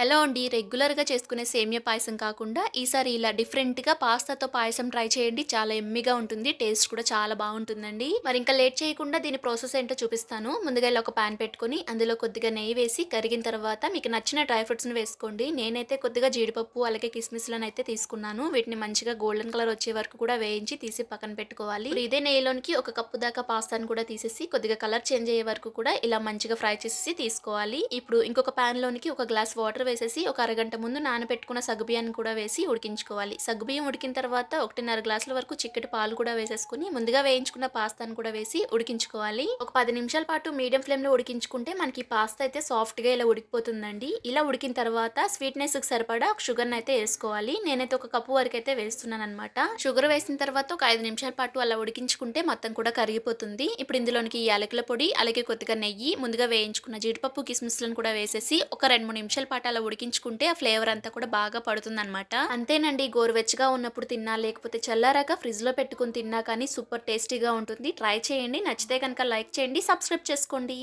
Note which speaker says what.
Speaker 1: Hello అండి? రెగ్యులర్గా చేసుకునే సేమియా పాయసం కాకుండా ఈసారి ఇలా డిఫరెంట్గా పాస్తాతో పాయసం ట్రై చేయండి. చాలా ఎమ్మిగా ఉంటుంది. టేస్ట్ కూడా చాలా బాగుంటుందండి. మరి ఇంకా లేట్ చేయకుండా దీని ప్రాసెస్ ఏంటో చూపిస్తాను. ముందుగా ఇలా ఒక పాన్ పెట్టుకొని అందులో కొద్దిగా నెయ్యి వేసి కరిగిన తర్వాత మీకు నచ్చిన డ్రై ఫ్రూట్స్ని వేసుకోండి. నేనైతే కొద్దిగా జీడిపప్పు అలాగే కిస్మిస్లను అయితే తీసుకున్నాను. వీటిని మంచిగా గోల్డెన్ కలర్ వచ్చే వరకు కూడా వేయించి తీసి పక్కన పెట్టుకోవాలి. ఇదే నెయ్యిలోనికి ఒక కప్పు దాకా పాస్తాను కూడా తీసేసి కొద్దిగా కలర్ చేంజ్ అయ్యే వరకు కూడా ఇలా మంచిగా ఫ్రై చేసి తీసుకోవాలి. ఇప్పుడు ఇంకొక పాన్ లోనికి ఒక గ్లాస్ వాటర్ వేసేసి ఒక అరగంట ముందు నానబెట్టుకున్న సగ్గుబియ్యాన్ని కూడా వేసి ఉడికించుకోవాలి. సగ్గుబియ్యం ఉడికిన తర్వాత ఒకటిన్నర గ్లాసుల వరకు చిక్కటి పాలు కూడా వేసేసుకుని ముందుగా వేయించుకున్న పాస్తాను కూడా వేసి ఉడికించుకోవాలి. ఒక పది నిమిషాల పాటు మీడియం ఫ్లేమ్లో ఉడికించుకుంటే మనకి పాస్తా అయితే సాఫ్ట్గా ఇలా ఉడికిపోతుందండి. ఇలా ఉడికిన తర్వాత స్వీట్నెస్కి సరిపడా షుగర్ అయితే వేసుకోవాలి. నేనైతే ఒక కప్పు వరకు అయితే వేస్తున్నాను అనమాట షుగర్ వేసిన తర్వాత ఒక ఐదు నిమిషాల పాటు అలా ఉడికించుకుంటే మొత్తం కూడా కరిగిపోతుంది. ఇప్పుడు ఇందులోనికి యాలకుల పొడి అలాగే కొద్దిగా నెయ్యి ముందుగా వేయించుకున్న జీడిపప్పు కిస్మిస్లను కూడా వేసేసి ఒక రెండు మూడు నిమిషాల పాటు అలా ఉడికించుకుంటే ఆ ఫ్లేవర్ అంతా కూడా బాగా పడుతుంది అనమాట అంతేనండి గోరువెచ్చగా ఉన్నప్పుడు తిన్నా లేకపోతే చల్లారాక ఫ్రిడ్జ్లో పెట్టుకుని తిన్నా కానీ సూపర్ టేస్టీగా ఉంటుంది. ట్రై చేయండి నచ్చితే కనుక లైక్ చేయండి సబ్స్క్రైబ్ చేసుకోండి.